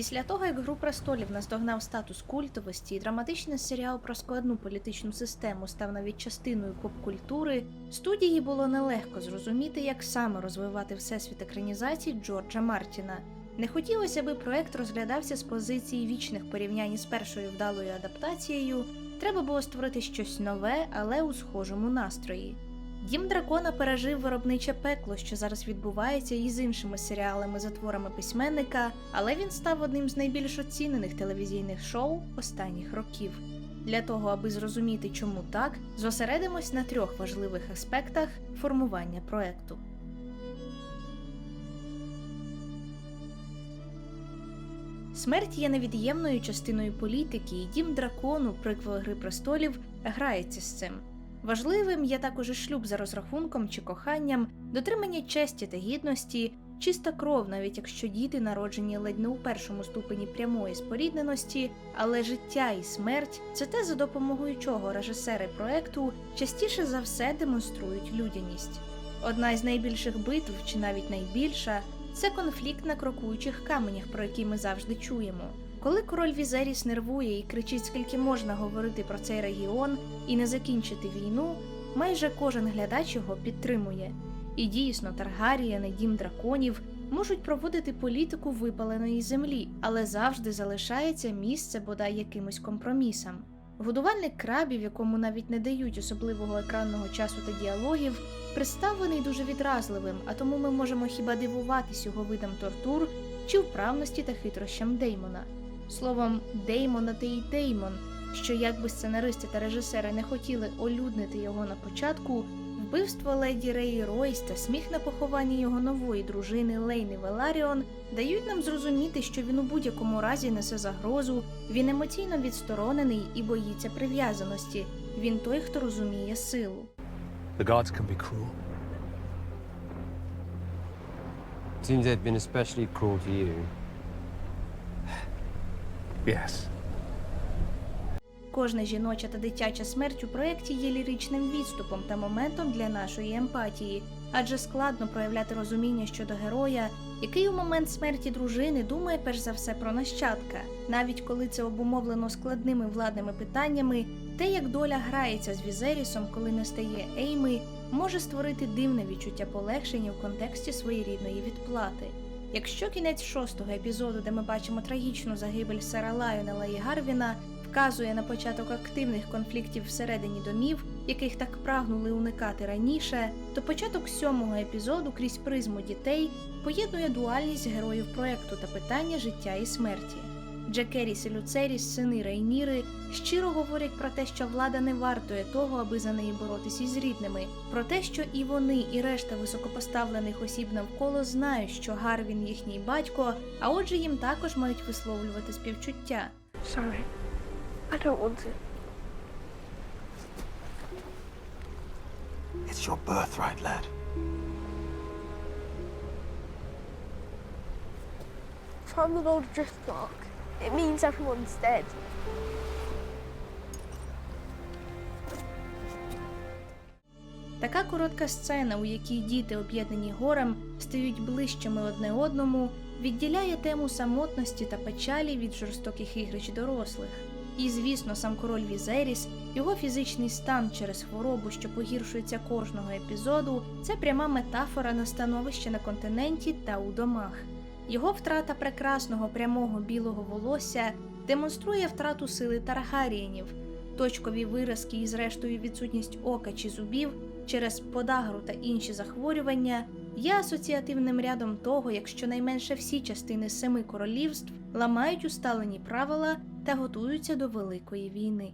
Після того, як Гру престолів наздогнав статус культовості, і драматичний серіал про складну політичну систему став навіть частиною поп-культури, студії було нелегко зрозуміти, як саме розвивати всесвіт екранізацій Джорджа Мартіна. Не хотілося, аби проект розглядався з позиції вічних порівнянь з першою вдалою адаптацією. Треба було створити щось нове, але у схожому настрої. Дім дракона пережив виробниче пекло, що зараз відбувається і з іншими серіалами за творами письменника, але він став одним з найбільш оцінених телевізійних шоу останніх років. Для того, аби зрозуміти, чому так, зосередимось на трьох важливих аспектах формування проекту. Смерть є невід'ємною частиною політики, і дім дракону, приквел Гри престолів, грається з цим. Важливим є також і шлюб за розрахунком чи коханням, дотримання честі та гідності, чиста кров, навіть якщо діти народжені ледь не у першому ступені прямої спорідненості, але життя і смерть це те, за допомогою чого режисери проекту частіше за все демонструють людяність. Одна із найбільших битв, чи навіть найбільша, це конфлікт на крокуючих каменях, про який ми завжди чуємо. Коли король Візеріс нервує і кричить, скільки можна говорити про цей регіон і не закінчити війну, майже кожен глядач його підтримує. І дійсно, Таргарієни, дім драконів можуть проводити політику випаленої землі, але завжди залишається місце бодай якимось компромісам. Годувальник крабів, якому навіть не дають особливого екранного часу та діалогів, представлений дуже відразливим, а тому ми можемо хіба дивуватись його видам тортур чи вправності та хитрощам Деймона. Словом, Деймона та й Деймон, що якби сценаристи та режисери не хотіли олюднити його на початку, вбивство леді Реї Ройс та сміх на похованні його нової дружини Лейни Веларіон дають нам зрозуміти, що він у будь-якому разі несе загрозу, він емоційно відсторонений і боїться прив'язаності. Він той, хто розуміє силу. The gods can be cruel. Seems they've been especially cruel to you. Yes. Кожна жіноча та дитяча смерть у проєкті є ліричним відступом та моментом для нашої емпатії, адже складно проявляти розуміння щодо героя, який у момент смерті дружини думає перш за все про нащадка, навіть коли це обумовлено складними владними питаннями, те, як доля грається з Візерісом, коли не стає Ейми, може створити дивне відчуття полегшення в контексті своєрідної відплати. Якщо кінець шостого епізоду, де ми бачимо трагічну загибель Сера Лайонела і Гарвіна, вказує на початок активних конфліктів всередині домів, яких так прагнули уникати раніше, то початок сьомого епізоду крізь призму дітей поєднує дуальність героїв проекту та питання життя і смерті. Джекеріс і Люцеріс, сини Рейніри, щиро говорять про те, що влада не вартує того, аби за неї боротися із рідними, про те, що і вони, і решта високопоставлених осіб навколо знають, що Гарвін їхній батько, а отже їм також мають висловлювати співчуття. Sorry. I don't want to. It's your birthright, lad. If I'm the Lord Driftmark, it means everyone's dead. Така коротка сцена, у якій діти, об'єднані горем, стають ближчими одне одному, відділяє тему самотності та печалі від жорстоких ігрищ дорослих. І, звісно, сам король Візеріс, його фізичний стан через хворобу, що погіршується кожного епізоду, це пряма метафора на становище на континенті та у домах. Його втрата прекрасного прямого білого волосся демонструє втрату сили Таргарієнів, точкові виразки і зрештою відсутність ока чи зубів через подагру та інші захворювання є асоціативним рядом того, як щонайменше всі частини семи королівств ламають усталені правила та готуються до великої війни.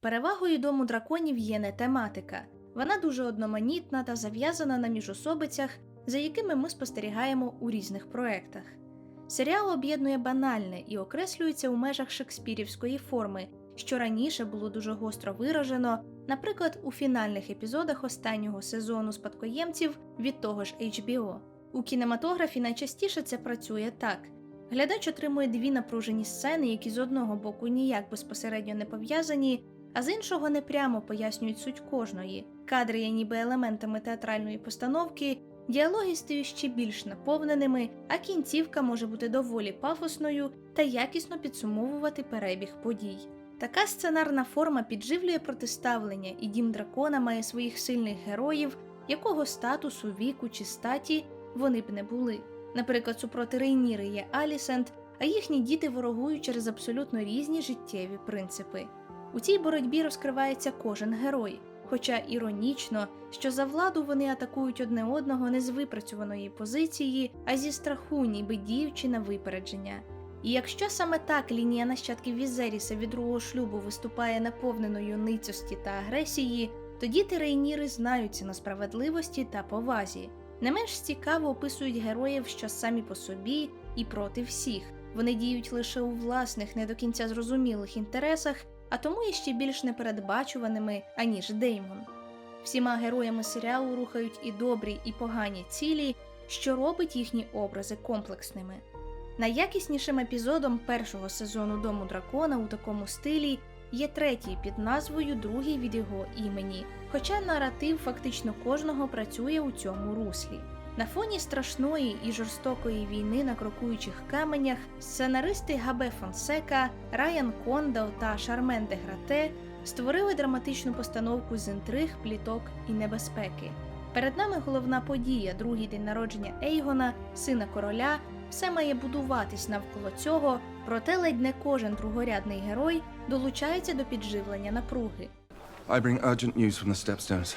Перевагою дому драконів є не тематика. Вона дуже одноманітна та зав'язана на міжособицях, за якими ми спостерігаємо у різних проектах. Серіал об'єднує банальне і окреслюється у межах шекспірівської форми, що раніше було дуже гостро виражено, наприклад, у фінальних епізодах останнього сезону спадкоємців від того ж HBO. У кінематографі найчастіше це працює так: глядач отримує дві напружені сцени, які з одного боку ніяк безпосередньо не пов'язані, а з іншого непрямо пояснюють суть кожної. Кадри є ніби елементами театральної постановки, Діалоги стають ще більш наповненими, а кінцівка може бути доволі пафосною та якісно підсумовувати перебіг подій. Така сценарна форма підживлює протиставлення, і дім дракона має своїх сильних героїв, якого статусу, віку чи статі вони б не були. Наприклад, супроти Рейніри є Алісент, а їхні діти ворогують через абсолютно різні життєві принципи. У цій боротьбі розкривається кожен герой, хоча іронічно, що за владу вони атакують одне одного не з випрацьованої позиції, а зі страху, ніби діючи на випередження. І якщо саме так лінія нащадків Візеріса від другого шлюбу виступає наповненою ницості та агресії, то діти Рейніри знаються на справедливості та повазі. Не менш цікаво описують героїв, що самі по собі і проти всіх. Вони діють лише у власних, не до кінця зрозумілих інтересах, а тому є ще більш непередбачуваними, аніж Деймон. Всіма героями серіалу рухають і добрі, і погані цілі, що робить їхні образи комплексними. Найякіснішим епізодом першого сезону Дому дракона у такому стилі є третій під назвою Другий від його імені, хоча наратив фактично кожного працює у цьому руслі. На фоні страшної і жорстокої війни на крокуючих каменях сценаристи Габе Фонсека, Райан Кондал та Шармен де Грате створили драматичну постановку з інтриг, пліток і небезпеки. Перед нами головна подія, другий день народження Ейгона, сина короля. Все має будуватись навколо цього, проте ледь не кожен другорядний герой долучається до підживлення напруги. I bring urgent news from the Stepstones.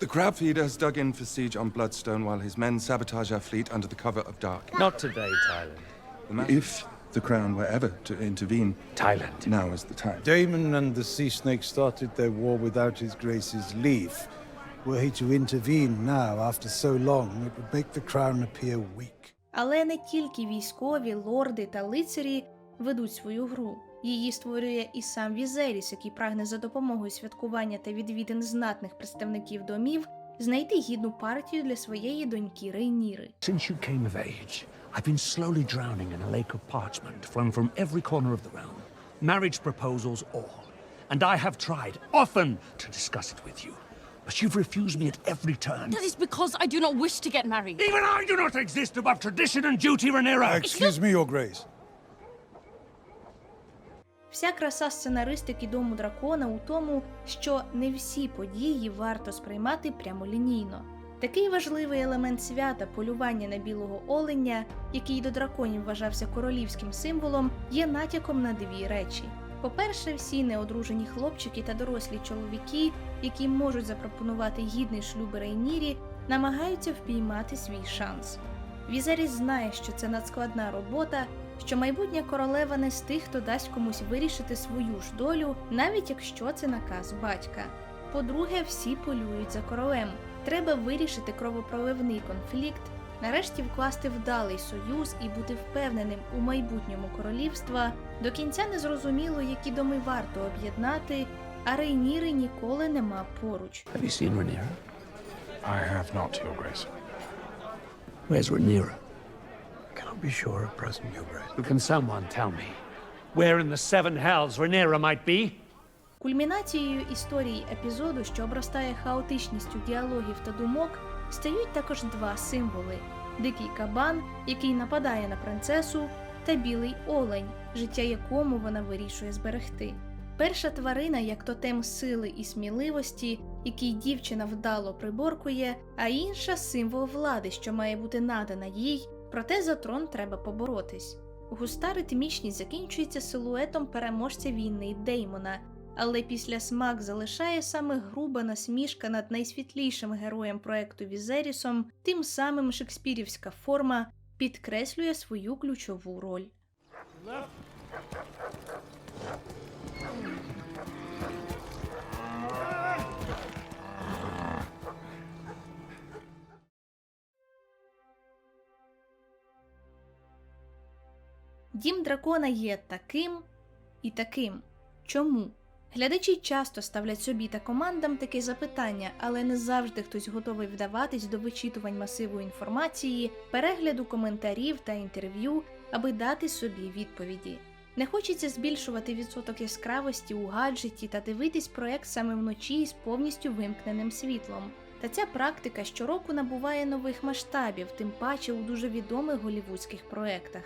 The crab feeder has dug in for siege on Bloodstone while his men sabotage our fleet under the cover of dark. Not today, Thailand. If the Crown were ever to intervene, Thailand. now is the time. Damon and the Sea Snake started their war without His Grace's leave. Were he to intervene now, after so long, it would make the crown appear weak. Але не тільки військові, лорди та лицарі ведуть свою гру. Її створює і сам Візеріс, який прагне за допомогою святкування та відвідин знатних представників домів знайти гідну партію для своєї доньки Рейніри. Since you came of age, I've been slowly drowning in a lake of parchment flung from every corner of the realm. Marriage proposals, all. And I have tried often to discuss it with you. But you've refused me at every turn. That is because I do not wish to get married. Even I do not exist above tradition and duty, Rhaenyra! Excuse me, Your Grace. Вся краса сценаристики дому дракона у тому, що не всі події варто сприймати прямолінійно. Такий важливий елемент свята полювання на білого оленя, який до драконів вважався королівським символом, є натяком на дві речі. По-перше, всі неодружені хлопчики та дорослі чоловіки, які можуть запропонувати гідний шлюб Рейнірі, намагаються впіймати свій шанс. Візеріс знає, що це надскладна робота, що майбутня королева не з тих, хто дасть комусь вирішити свою ж долю, навіть якщо це наказ батька. По-друге, всі полюють за королем. Треба вирішити кровопроливний конфлікт, нарешті вкласти вдалий союз і бути впевненим у майбутньому королівства. До кінця не зрозуміло, які доми варто об'єднати, а Рейніри ніколи нема поруч. Have you seen Rhaenyra? I have not, Your Grace. Where's Rhaenyra? Cannot be sure at present, Your Grace. Can someone tell me where in the seven hells Rhaenyra might be? Кульмінацією історії епізоду, що обростає хаотичністю діалогів та думок, стають також два символи: дикий кабан, який нападає на принцесу, та білий олень, життя якому вона вирішує зберегти. Перша тварина як тотем сили і сміливості, який дівчина вдало приборкує, а інша символ влади, що має бути надана їй, проте за трон треба поборотись. Густа ритмічність закінчується силуетом переможця війни Деймона, але після смак залишає саме груба насмішка над найсвітлішим героєм проекту Візерісом, тим самим шекспірівська форма підкреслює свою ключову роль. Дім дракона є таким і таким. Чому? Глядачі часто ставлять собі та командам таке запитання, але не завжди хтось готовий вдаватись до вичитувань масиву інформації, перегляду коментарів та інтерв'ю, аби дати собі відповіді. Не хочеться збільшувати відсоток яскравості у гаджеті та дивитись проект саме вночі з повністю вимкненим світлом. Та ця практика щороку набуває нових масштабів, тим паче у дуже відомих голівудських проектах.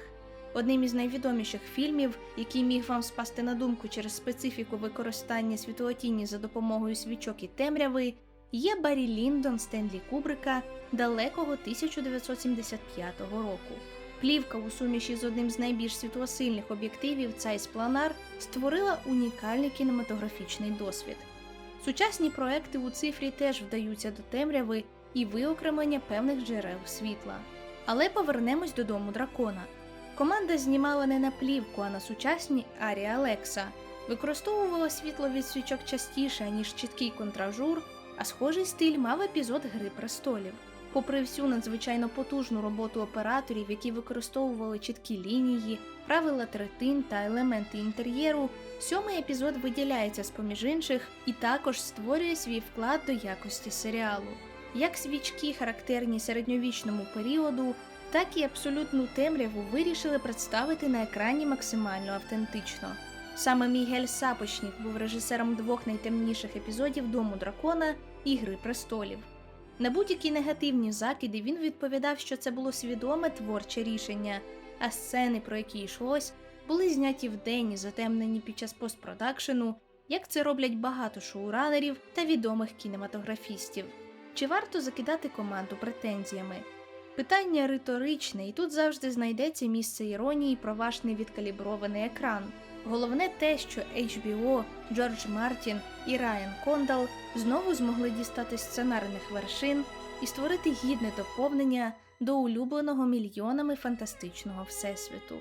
Одним із найвідоміших фільмів, який міг вам спасти на думку через специфіку використання світлотіні за допомогою свічок і темряви, є Баррі Ліндон Стенлі Кубрика далекого 1975 року. Плівка у суміші з одним з найбільш світлосильних об'єктивів Zeiss Planar створила унікальний кінематографічний досвід. Сучасні проекти у цифрі теж вдаються до темряви і виокремлення певних джерел світла. Але повернемось додому дракона. Команда знімала не на плівку, а на сучасні Арі Алекса, використовувала світло від свічок частіше, ніж чіткий контражур, а схожий стиль мав епізод Гри престолів. Попри всю надзвичайно потужну роботу операторів, які використовували чіткі лінії, правила третин та елементи інтер'єру, сьомий епізод виділяється з поміж інших і також створює свій вклад до якості серіалу. Як свічки характерні середньовічному періоду, так і абсолютну темряву вирішили представити на екрані максимально автентично. Саме Мігель Сапочнік був режисером двох найтемніших епізодів Дому дракона і Гри престолів. На будь-які негативні закиди він відповідав, що це було свідоме творче рішення, а сцени, про які йшлось, були зняті вдень і затемнені під час постпродакшену, як це роблять багато шоуранерів та відомих кінематографістів. Чи варто закидати команду претензіями? Питання риторичне, і тут завжди знайдеться місце іронії про ваш невідкалібрований екран. Головне те, що HBO, Джордж Мартін і Райан Кондал знову змогли дістати сценарних вершин і створити гідне доповнення до улюбленого мільйонами фантастичного всесвіту.